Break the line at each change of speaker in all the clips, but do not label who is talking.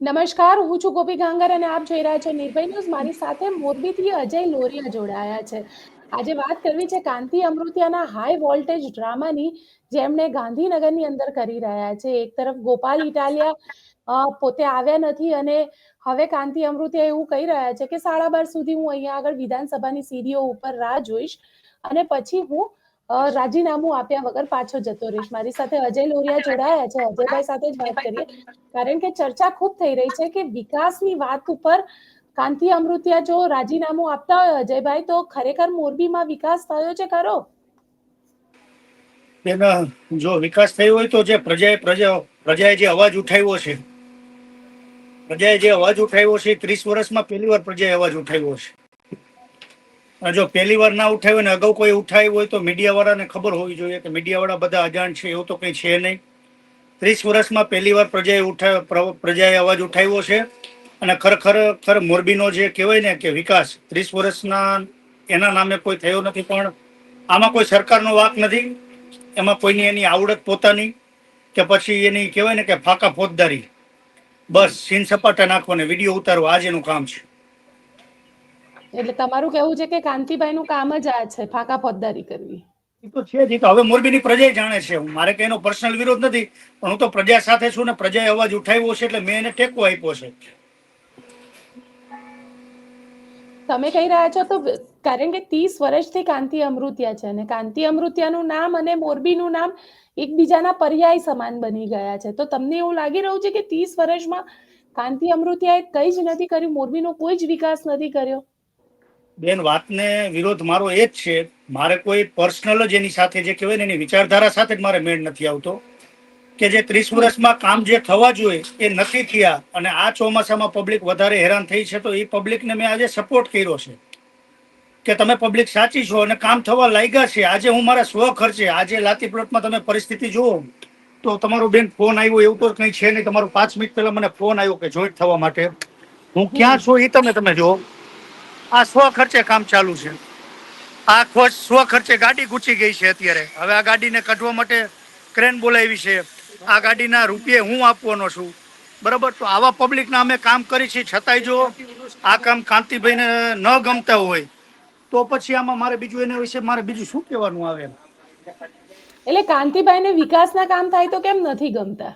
નમસ્કાર, હું છું ગોપી ગાંગર અને આપ જોઈ રહ્યા છો નિર્ભય ન્યૂઝ. મારી સાથે મોરબીથી અજય લોરિયા જોડાયા છે. આજે વાત કરવી છે કાંતિ અમૃતિયાના હાઈ વોલ્ટેજ ડ્રામાની, જેમણે ગાંધીનગરની અંદર કરી રહ્યા છે. એક તરફ ગોપાલ ઇટાલિયા પોતે આવ્યા નથી અને હવે કાંતિ અમૃતિયા એવું કહી રહ્યા છે કે સાડા બાર સુધી હું અહીંયા આગળ વિધાનસભાની સીડીઓ ઉપર રાહ જોઈશ અને પછી હું રાજીનામું આપ્યા વગર પાછો જતો રહીશ. મારી સાથે અજય લોરિયા જોડાયા છે. અજયભાઈ સાથે જ વાત કરીએ. કારણ કે ચર્ચા ખૂબ થઈ રહી છે કે વિકાસની વાત ઉપર કાંતિ અમૃતિયા જો રાજીનામું આપતા હોય અજયભાઈ, તો ખરેખર મોરબીમાં વિકાસ થયો છે ખરો?
જો વિકાસ થયો હોય તો જે પ્રજાએ પ્રજા, પ્રજાએ જે અવાજ ઉઠાવ્યો છે, પ્રજાએ જે અવાજ ઉઠાવ્યો છે, ત્રીસ વર્ષમાં પહેલી વાર પ્રજાએ અવાજ ઉઠાવ્યો છે. જો પહેલી વાર ના ઉઠાવ્યો ને, અગાઉ કોઈ ઉઠાવ્યું હોય તો મીડિયા વાળાને ખબર હોવી જોઈએ કે મીડિયા વાળા બધા અજાણ છે, એવું તો કંઈ છે નહીં. ત્રીસ વર્ષમાં પહેલી વાર પ્રજાએ ઉઠાવ પ્રજાએ અવાજ ઉઠાવ્યો છે અને ખરેખર, ખર મોરબીનો જે કહેવાય ને કે વિકાસ, ત્રીસ વર્ષના એના નામે કોઈ થયો નથી, પણ આમાં કોઈ સરકારનો વાક નથી. એમાં કોઈની એની આવડત પોતાની કે પછી એની કહેવાય ને કે ફાકા ફોજદારી. બસ, સીન સપાટા નાખવાને વીડિયો ઉતારવો આજ એનું કામ છે.
એટલે તમારું કેવું છે કે કાંતિભાઈ નું કામ જ આ છે ફાકા ફોજદારી કરવી.
એ તો છે જ તો હવે મોરબીની પ્રજા જાણે છે. હું મારે કઈ એનો પર્સનલ વિરોધ નથી પણ હું તો પ્રજા સાથે છું ને પ્રજાએ અવાજ ઉઠાવ્યો છે એટલે મેં એને ટેકો આપ્યો છે.
તમે કહી રહ્યા છો તો કારણ કે ત્રીસ વર્ષથી કાંતિ અમૃતિયા છે અને કાંતિ અમૃતિયાનું નામ અને મોરબીનું નામ એકબીજાના પર્યાય સમાન બની ગયા છે. તો તમને એવું લાગી રહ્યું છે કે ત્રીસ વર્ષમાં કાંતિ અમૃતિયાએ કંઈ જ નથી કર્યું મોરબીનો કોઈ જ વિકાસ નથી કર્યો?
બેન, વાતને વિરોધ મારો એ જ છે, મારે કોઈ પર્સનલ જ એની સાથે જે કહેવાય ને, એની વિચારધારા સાથે જ મારે મેળ નથી આવતો. કે જે ત્રીસ વર્ષમાં કામ જે થવા જોઈએ, એ નથી થયા અને આ ચોમાસામાં પબ્લિક વધારે હેરાન થઈ છે, તો એ પબ્લિકને મેં આજે સપોર્ટ કર્યો છે. કે તમે પબ્લિક સાચી છો અને કામ થવા લાગ્યા છે, આજે હું મારા સ્વ ખર્ચે, આજે લાતી પ્લોટમાં તમે પરિસ્થિતિ જુઓ, તો તમારો બેન ફોન આવ્યો, એવું તો કંઈ છે નહીં, તમારો પાંચ મિનિટ પહેલા મને ફોન આવ્યો કે જોઈન્ટ થવા માટે. હું ક્યાં છું એ તમે તમે જુઓ. આ સ્વ ખર્ચે કામ ચાલુ છે. આ ખોજ સ્વ ખર્ચે ગાડી ગુચી ગઈ છે અત્યારે. હવે આ ગાડીને કાઢવા માટે ક્રેન બોલાવી છે. આ ગાડીના રૂપિયે હું આપવાનો છું. બરાબર? તો આવા પબ્લિકના અમે કામ કરી છીએ. છતાંય જો આ કામ કાંતિભાઈને ન ગમતા હોય તો પછી આમાં મારે બીજું એના વિશે મારે બીજું શું કહેવાનું આવે?
એટલે કાંતિભાઈને વિકાસના કામ થાય તો કેમ નથી ગમતા?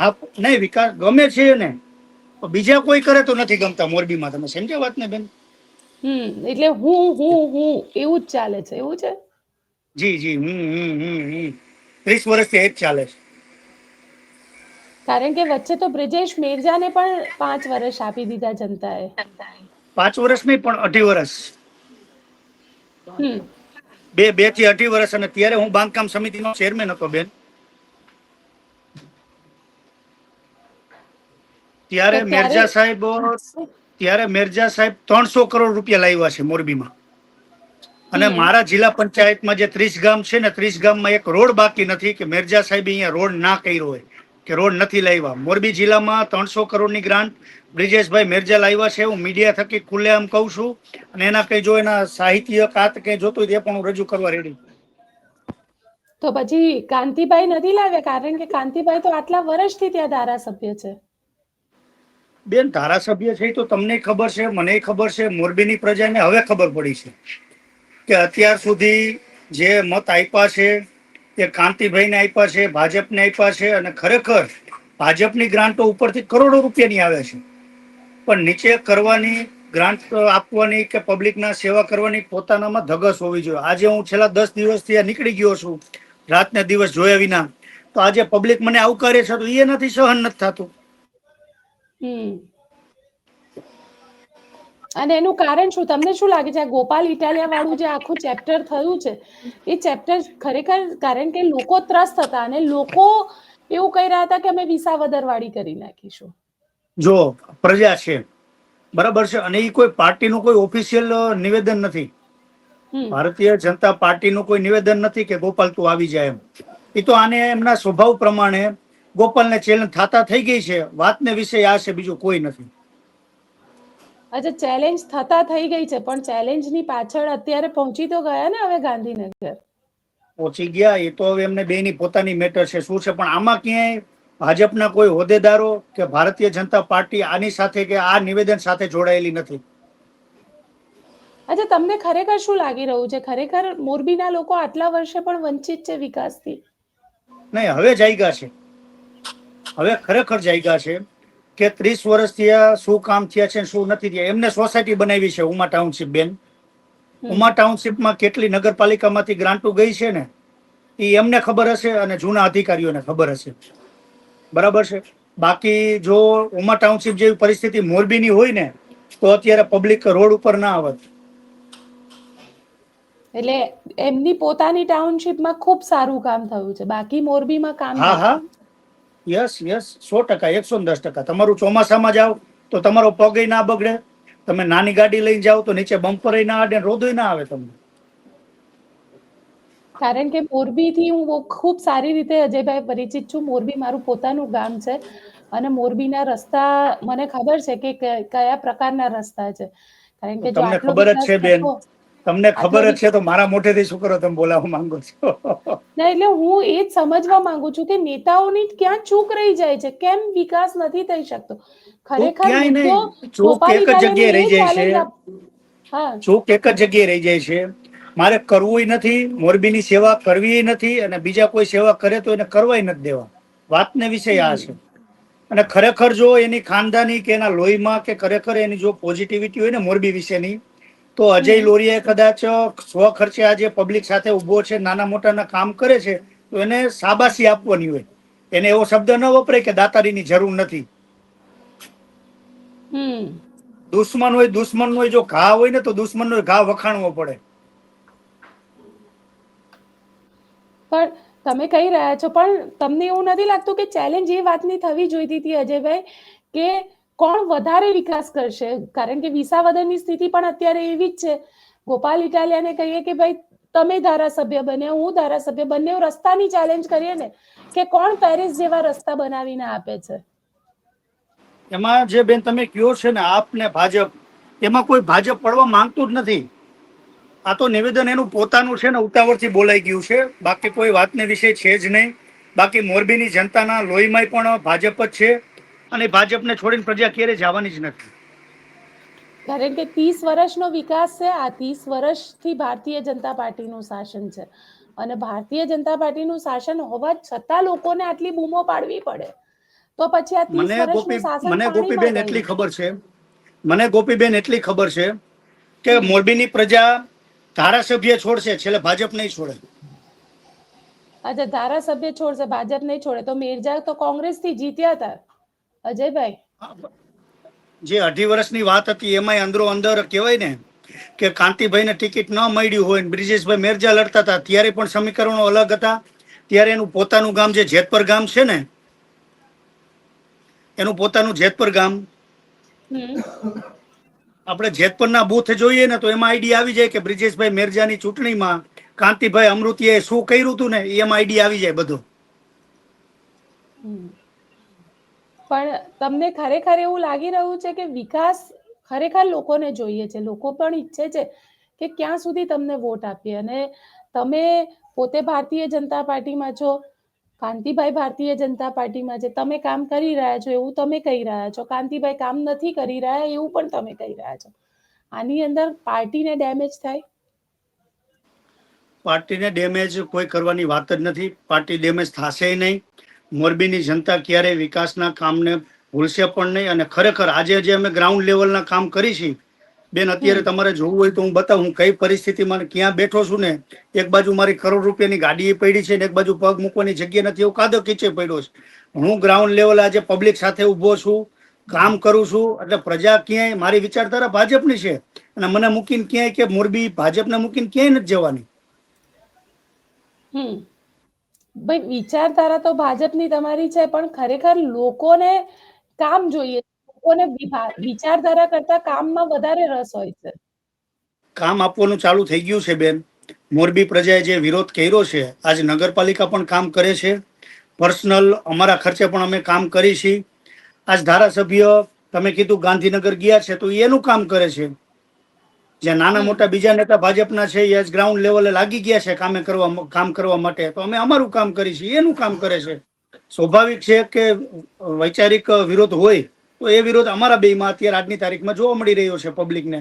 હા નહીં વિકાસ ગમે છે ને. બીજા કોઈ કરે તો નથી ગમતા મોરબીમાં. તમે સમજ્યા વાત ને બેન?
હમ એટલે હું હું હું એવું જ ચાલે છે એવું છે?
જી જી હમ હમ હમ ત્રીસ વર્ષથી એ જ ચાલે છે.
કારણ કે વચ્ચે તો બ્રિજેશ મેરજાને પણ પાંચ વર્ષ આપી દીધા જનતાએ.
પાંચ વર્ષ નહીં પણ અઢી વર્ષ.
હમ.
બે બેથી અઢી વર્ષ અને ત્યારે હું બાંધકામ સમિતિનો ચેરમેન હતો બેન. ત્યારે- મિર્જા સાહેબ ત્યારે મેરજા સાહેબ ત્રણસો કરોડ રૂપિયા લાવ્યા છે મોરબીમાં. અને મારા જિલ્લા પંચાયતમાં જે ત્રીસ ગામ છે ને ત્રીસ ગામમાં એક રોડ બાકી નથી કે મિર્જા સાહેબ અહીંયા રોડ ના કર્યો હોય કે રોડ નથી લાવ્યા. મોરબી જિલ્લામાં ત્રણસો કરોડની ગ્રાન્ટ બ્રિજેશભાઈ મેરજા લાવ્યા છે. હું મીડિયા થકી ખુલ્લેઆમ કહું છું અને એના કઈ જો એના સાહિત્ય કાત કઈ જોતું તે પણ હું રજૂ કરવા રેડી
તો પછી કાંતિભાઈ નથી લાવ્યા? કારણ કે કાંતિભાઈ તો આટલા વર્ષથી ત્યાં ધારાસભ્ય છે.
બેન, ધારાસભ્ય છે તો તમને ખબર છે, મને ખબર છે, મોરબીની પ્રજાને હવે ખબર પડી છે કે અત્યાર સુધી જે મત આપ્યા છે તે કાંતિભાઈને આપ્યા છે, ભાજપને આપ્યા છે અને ખરેખર ભાજપની ગ્રાન્ટો ઉપરથી કરોડો રૂપિયાની આવે છે. પણ નીચે કરવાની ગ્રાન્ટ આપવાની કે પબ્લિકના સેવા કરવાની પોતાનામાં ધગસ હોવી જોઈએ. આજે હું છેલ્લા દસ દિવસથી નીકળી ગયો છું, રાતને દિવસ જોયા વિના. તો આજે પબ્લિક મને આવકારે છે તો એ નથી સહન નથી થતું.
અને એનું કારણ શું? તમને શું લાગે છે? આ ગોપાલ ઇટાલિયા વાળું જે આખું ચેપ્ટર થયું છે એ ચેપ્ટર ખરેખર કારણ કે લોકો ત્રસ્ત હતા અને લોકો એવું કહી રહ્યા હતા કે અમે વિસાવદર વાળી કરી નાખીશું.
જો પ્રજા છે. બરાબર છે? અને એ કોઈ પાર્ટીનું કોઈ ઓફિશિયલ નિવેદન નથી. ભારતીય જનતા પાર્ટીનું કોઈ નિવેદન નથી કે ગોપાલ તું આવી જાય એમ. એ તો આને એમના સ્વભાવ પ્રમાણે ગોપાલને ચેલેન્જ થતા થઈ ગઈ છે. વાતને વિશે આ છે બીજું કોઈ નથી.
અચ્છા ચેલેન્જ થતા થઈ ગઈ છે પણ ચેલેન્જની પાછળ અત્યારે પહોંચી તો ગયા ને હવે ગાંધીનગર?
પહોંચી ગયા એ તો હવે એમને બેની પોતાની મેટર છે શું છે પણ આમાં ક્યાંય ભાજપના કોઈ હોદ્દેદારો કે ભારતીય જનતા પાર્ટી આની સાથે કે આ નિવેદન સાથે જોડાયેલી નથી.
અચ્છા તમને ખરેખર શું લાગી રહ્યું છે? ખરેખર મોરબીના લોકો આટલા વર્ષે પણ વંચિત છે વિકાસથી?
નહીં હવે જાયગા છે. હવે ખરેખર જાયગા છે કે ત્રીસ વર્ષથી આ શું કામ થયા છે શું નથી થયા. એમને સોસાયટી બનાવી છે ઉમા ટાઉનશીપ બેન. ઉમા ટાઉનશીપમાં કેટલી નગરપાલિકામાંથી ગ્રાન્ટો ગઈ છે ને એ એમને ખબર હશે અને જૂના અધિકારીઓને ખબર હશે. બરાબર છે? બાકી જો ઉમા ટાઉનશીપ જેવી પરિસ્થિતિ મોરબીની હોય ને તો અત્યારે પબ્લિક રોડ ઉપર ના આવત.
એટલે એમની પોતાની ટાઉનશીપમાં ખૂબ સારું કામ થયું છે. બાકી મોરબીમાં કામ
હા હા. યસ યસ સો ટકા એકસો દસ ટકા. તમારું ચોમાસામાં જાઓ તો તમારો પગ ના બગડે. તમે નાની ગાડી લઈને જાઓ તો નીચે બમ્પર ના આડે રોદોય ના આવે તમને.
કારણ કે મોરબીથી હું બહુ ખૂબ સારી રીતે અજયભાઈ પરિચિત છું. મોરબી મારું પોતાનું ગામ છે અને મોરબીના રસ્તા મને ખબર છે કે કયા પ્રકારના રસ્તા છે. કારણ કે
તમને ખબર જ છે બેન. તમને ખબર જ છે તો મારા મોઢેથી શું કરો તમે બોલાવવા માંગો છો.
ના એટલે હું એ જ સમજવા માંગુ છું કે નેતાઓની ક્યાં ચૂક રહી જાય છે? કેમ વિકાસ નથી થઈ શકતો? ખરેખર
ચૂક એક જ જગ્યાએ રહી જાય છે.
હા.
ચૂક એક જ જગ્યાએ રહી જાય છે. મારે કરવું નથી મોરબીની સેવા કરવી નથી અને બીજા કોઈ સેવા કરે તો એને કરવાય નથી દેવા. વાતને વિષય આ છે. અને ખરેખર જો એની ખાનદાની કે એના લોહીમાં કે ખરેખર એની જો પોઝિટિવિટી હોય ને મોરબી વિશેની તો અજય લોરીએ કદાચ સ્વ ખર્ચે આજે પબ્લિક સાથે ઊભો છે નાના મોટાના કામ કરે છે તો એને સાબાસી આપવાની હોય. એને એવો શબ્દ ન વપરાય કે દાતારીની જરૂર નથી. દુશ્મન હોય દુશ્મન હોય જો ઘા હોય ને તો દુશ્મન નો ઘા વખાણવો પડે.
પણ તમે કહી રહ્યા છો પણ તમને એવું નથી લાગતું કે ચેલેન્જ એ વાતની થવી જોઈતી હતી અજયભાઈ કે કોણ વધારે વિકાસ કરશે? કારણ કે વિસાવદરની સ્થિતિ પણ અત્યારે એવી જ છે. ગોપાલ ઇટાલિયાને કહીએ કે ભાઈ, તમે ધારાસભ્ય બન્યા હું ધારાસભ્ય બંને રસ્તાની ચેલેન્જ કરીએ ને, કે કોણ પેરિસ જેવા રસ્તા બનાવીને આપે છે?
એમાં જે બેન તમે કયો છે ને આપ ને ભાજપ, એમાં કોઈ ભાજપ પડવા માંગતું જ નથી. આ તો નિવેદન એનું પોતાનું છે ને, ઉતાવળથી બોલાઈ ગયું છે. બાકી કોઈ વાતને વિશે છે જ નહીં. બાકી મોરબીની જનતાના લોહીમાં પણ ભાજપ જ છે. અને ભાજપને છોડીને પ્રજા ક્યારે જવાની જ નથી.
કારણ કે ત્રીસ વર્ષનો વિકાસ છે આ ત્રીસ વર્ષથી ભારતીય જનતા પાર્ટીનું શાસન છે. અને ભારતીય જનતા પાર્ટીનું શાસન હોવા છતાં લોકોને આટલી બૂમો પાડવી પડે. તો પછી આ
મને ગોપી મને ગોપીબેન એટલી ખબર છે. મને ગોપીબેન એટલી ખબર છે કે મોરબીની પ્રજા ધારાસભ્ય છોડશે છેલ્લે ભાજપ નહીં છોડે.
અચ્છા ધારાસભ્ય છોડશે ભાજપ નહીં છોડે. તો મિર્જા તો કોંગ્રેસથી જીત્યા હતા. અજયભાઈ?
જે અઢી વર્ષની વાત હતી એમાંય અંદરો અંદર કહેવાય ને કે કાંતિભાઈને ટિકિટ ન મળ્યું હોય બ્રિજેશભાઈ મેરજા લડતા હતા ત્યારે પણ સમીકરણો અલગ હતા. ત્યારે એનું પોતાનું ગામ જે જેતપર ગામ છે ને એનું પોતાનું જેતપર ગામ. આપણે જેતપરના બૂથ જોઈએ ને તો એમાં આઈડી આવી જાય કે બ્રિજેશભાઈ મેરજાની ચૂંટણીમાં કાંતિભાઈ અમૃતિએ શું કર્યું હતું ને એમાં આઈડી આવી જાય બધું.
પણ તમને ખરેખર એવું લાગી રહ્યું છે કે વિકાસ ખરેખર લોકોને જોઈએ છે? લોકો પણ ઈચ્છે છે કે ક્યાં સુધી તમને વોટ આપીએ? અને તમે પોતે ભારતીય જનતા પાર્ટીમાં છો, કાંતિભાઈ ભારતીય જનતા પાર્ટીમાં છે, તમે કામ કરી રહ્યા છો, એવું તમે કહી રહ્યા છો. કાંતિભાઈ કામ નથી કરી રહ્યા, એવું પણ તમે કહી રહ્યા છો. આની અંદર પાર્ટીને ડેમેજ થાય?
પાર્ટીને ડેમેજ કોઈ કરવાની વાત જ નથી. પાર્ટી ડેમેજ થશે નહીં. મોરબીની જનતા ક્યારેય વિકાસના કામને ભૂલશે પણ નહીં અને ખરેખર આજે જે અમે ગ્રાઉન્ડ લેવલના કામ કરી છીએ બેન અત્યારે તમારે જોવું હોય તો હું બતાવું હું કઈ પરિસ્થિતિમાં ક્યાં બેઠો છું ને એક બાજુ મારી કરોડ રૂપિયાની ગાડી પડી છે ને એક બાજુ પગ મૂકવાની જગ્યા નથી એવું કાદો કીચે પડ્યો છે. હું ગ્રાઉન્ડ લેવલ આજે પબ્લિક સાથે ઊભો છું કામ કરું છું એટલે પ્રજા ક્યાંય મારી વિચારધારા ભાજપની છે. અને મને મૂકીને ક્યાંય કે મોરબી ભાજપને મૂકીને ક્યાંય નથી જવાની.
હમ. ભાઈ, વિચારધારા તો ભાજપની તમારી છે, પણ ખરેખર લોકોને કામ જોઈએ. લોકોને વિચારધારા કરતા કામમાં વધારે રસ હોય છે.
કામ આપવાનું ચાલુ થઈ ગયું છે, બેન. મોરબી પ્રજાએ જે વિરોધ કર્યો છે, આજ નગરપાલિકા પણ કામ કરે છે. પર્સનલ અમારા ખર્ચે પણ અમે કામ કરી છીએ આજ ધારાસભ્ય, તમે કીધું ગાંધીનગર ગયા છે, તો એનું કામ કરે છે. જે નાના મોટા બીજા નેતા ભાજપના છે એ ગ્રાઉન્ડ લેવલે લાગી ગયા છે કામે કરવા કામ કરવા માટે. તો અમે અમારું કામ કરી છીએ એનું કામ કરે છે. સ્વાભાવિક છે કે વૈચારિક વિરોધ હોય તો એ વિરોધ અમારા બેમાં અત્યારે આજની તારીખમાં જોવા મળી રહ્યો છે પબ્લિકને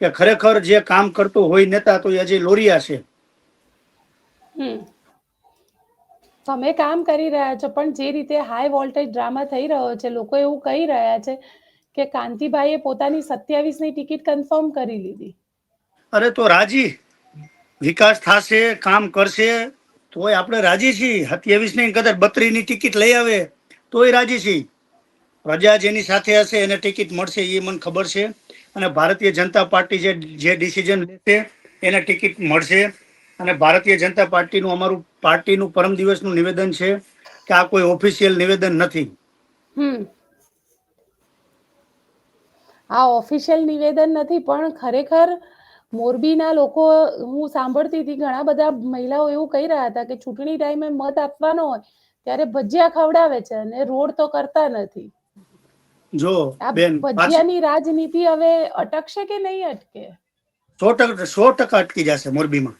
કે ખરેખર જે કામ કરતો હોય નેતા તો એ અજય લોરિયા છે.
હમ. તમે કામ કરી રહ્યા છો પણ જે રીતે હાઈ વોલ્ટેજ ડ્રામા થઈ રહ્યો છે લોકો એવું કહી રહ્યા છે કે કાંતિભાઈએ પોતાની સત્યાવીસની ટિકિટ કન્ફર્મ કરી લીધી.
અરે તો રાજી. વિકાસ થશે કામ કરશે તોય આપણે રાજી છીએ. સત્યાવીસની કદાચ બત્રીસની ટિકિટ લઈ આવે તોય રાજી છીએ. પ્રજા જેની સાથે હશે એને ટિકિટ મળશે એ મને ખબર છે. અને ભારતીય જનતા પાર્ટી જે જે ડિસિઝન લેશે એને ટિકિટ મળશે. અને ભારતીય જનતા પાર્ટીનું અમારું પાર્ટીનું પરમ દિવસનું નિવેદન છે કે આ કોઈ ઓફિશિયલ નિવેદન નથી.
આ ઓફિશિયલ નિવેદન નથી પણ ખરેખર મોરબીના લોકો હું સાંભળતી હતી ઘણા બધા મહિલાઓ એવું કહી રહ્યા હતા કે ચૂંટણી ટાઈમે મત આપવાનો હોય ત્યારે ભજીયા ખવડાવે છે અને રોડ તો કરતા નથી.
જો બેન
ભજીયાની રાજનીતિ હવે અટકશે કે નહીં અટકે?
સો ટકા સો ટકા અટકી જશે મોરબીમાં.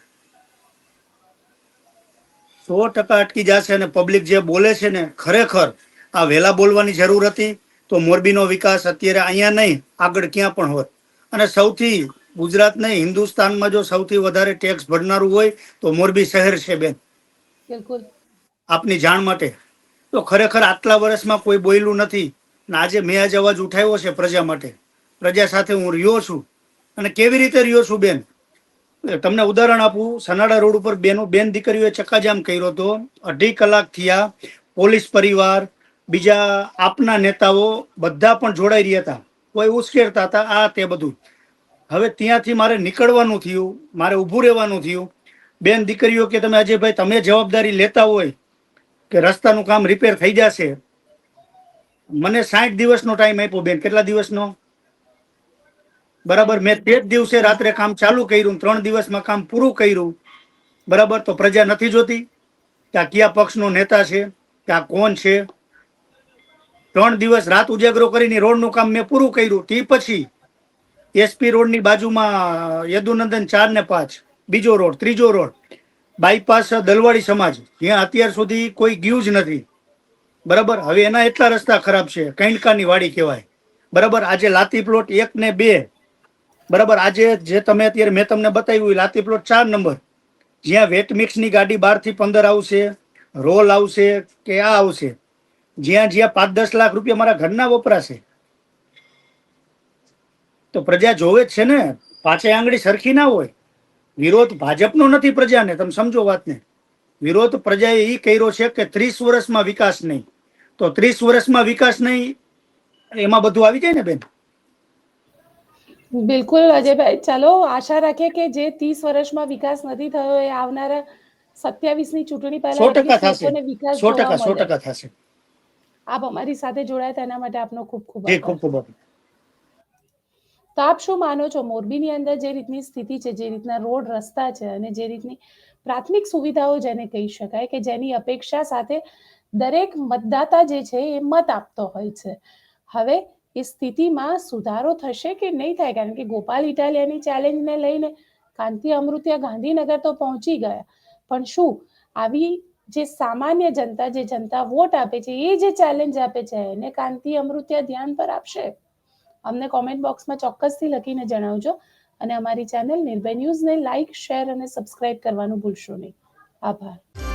સો ટકા અટકી જશે અને પબ્લિક જે બોલે છે ને ખરેખર આ વહેલા બોલવાની જરૂર હતી તો મોરબીનો વિકાસ અત્યારે અહીંયા નહીં આગળ ક્યાં પણ હોય અને સૌથી ગુજરાત નહીં હિન્દુસ્તાનમાં જો સૌથી વધારે ટેક્સ ભરનારું હોય તો મોરબી શહેર છે બેન.
બિલકુલ.
આપની જાણ માટે. તો ખરેખર આટલા વર્ષમાં કોઈ બોલ્યું નથી ને આજે મેં આજ અવાજ ઉઠાવ્યો છે પ્રજા માટે. પ્રજા સાથે હું રહ્યો છું. અને કેવી રીતે રહ્યો છું બેન? તમને ઉદાહરણ આપું સનાડા રોડ ઉપર બેનો બેન દીકરીઓએ ચક્કાજામ કર્યો હતો. અઢી કલાક થયા પોલીસ પરિવાર બીજા આપના નેતાઓ બધા પણ જોડાઈ રહ્યા હતા. કોઈ ઉશ્કેરતા હતા, આ તે બધું. હવે ત્યાંથી મારે નીકળવાનું થયું, મારે ઊભું રહેવાનું થયું. બેન દીકરીઓ કે તમે અજયભાઈ તમે જવાબદારી લેતા હોય કે રસ્તાનું કામ રિપેર થઈ જશે. મને સાઠ દિવસનો ટાઈમ આપ્યો બેન. કેટલા દિવસનો? બરાબર, મેં તે જ દિવસે રાત્રે કામ ચાલુ કર્યું, ત્રણ દિવસમાં કામ પૂરું કર્યું. બરાબર, તો પ્રજા નથી જોતી કે આ કયા પક્ષનો નેતા છે, કે આ કોણ છે? ત્રણ દિવસ રાત ઉજાગરો કરીને રોડનું કામ મેં પૂરું કર્યું. તે પછી એસપી રોડની બાજુમાં યદુનંદન ચાર ને પાંચ, બીજો રોડ, ત્રીજો રોડ બાયપાસ દલવાડી સમાજ. જ્યાં અત્યાર સુધી કોઈ ગયું જ નથી. બરાબર? હવે એના એટલા રસ્તા ખરાબ છે. કૈંડકાની વાડી કહેવાય. બરાબર? આજે લાતી પ્લોટ એક ને બે. બરાબર? આજે જે તમે અત્યારે મેં તમને બતાવ્યું લાતી પ્લોટ ચાર નંબર. જ્યાં વેટ મિક્સની ગાડી બારથી પંદર આવશે, રોલ આવશે કે આ આવશે? જ્યાં જ્યાં પાંચ દસ લાખ રૂપિયા મારા ઘરના વપરાશે. તો પ્રજા જોવે જ છે ને પાછે આંગળી સરખી ના હોય. વિરોધ ભાજપનો નથી પ્રજાને તમે સમજો વાતને. વિરોધ પ્રજાએ એ કર્યો છે કે ત્રીસ વર્ષમાં વિકાસ નહીં. તો ત્રીસ વર્ષમાં વિકાસ નહીં એમાં બધું આવી જાય ને બેન?
બિલકુલ અજયભાઈ. ચાલો આશા રાખીએ કે જે ત્રીસ વર્ષમાં વિકાસ નથી થયો એ આવનારા સત્યાવીસની ચૂંટણી
સો ટકા થશે. સો ટકા સો ટકા થશે.
આપ અમારી સાથે જોડાયા તેના માટે આપનો ખૂબ ખૂબ
ખૂબ ખૂબ
તો આપ શું માનો છો મોરબીની અંદર જે રીતની સ્થિતિ છે જે રીતના રોડ રસ્તા છે અને જે રીતની પ્રાથમિક સુવિધાઓ જેને કહી શકાય કે જેની અપેક્ષા સાથે દરેક મતદાતા જે છે એ મત આપતો હોય છે. હવે એ સ્થિતિમાં સુધારો થશે કે નહીં થાય? કારણ કે ગોપાલ ઇટાલિયાની ચેલેન્જને લઈને કાંતિ અમૃતિયા ગાંધીનગર તો પહોંચી ગયા. પણ શું આવી જે સામાન્ય જનતા, જે જનતા વોટ આપે છે, એ જે ચેલેન્જ આપે છે, એને કાંતિ અમૃત્યા ધ્યાન પર આપશે? અમને કોમેન્ટ બોક્સમાં ચોક્કસથી લખીને જણાવજો અને અમારી ચેનલ નિર્ભય ન્યૂઝને લાઇક શેર અને સબસ્ક્રાઇબ કરવાનું ભૂલશો નહીં. આભાર.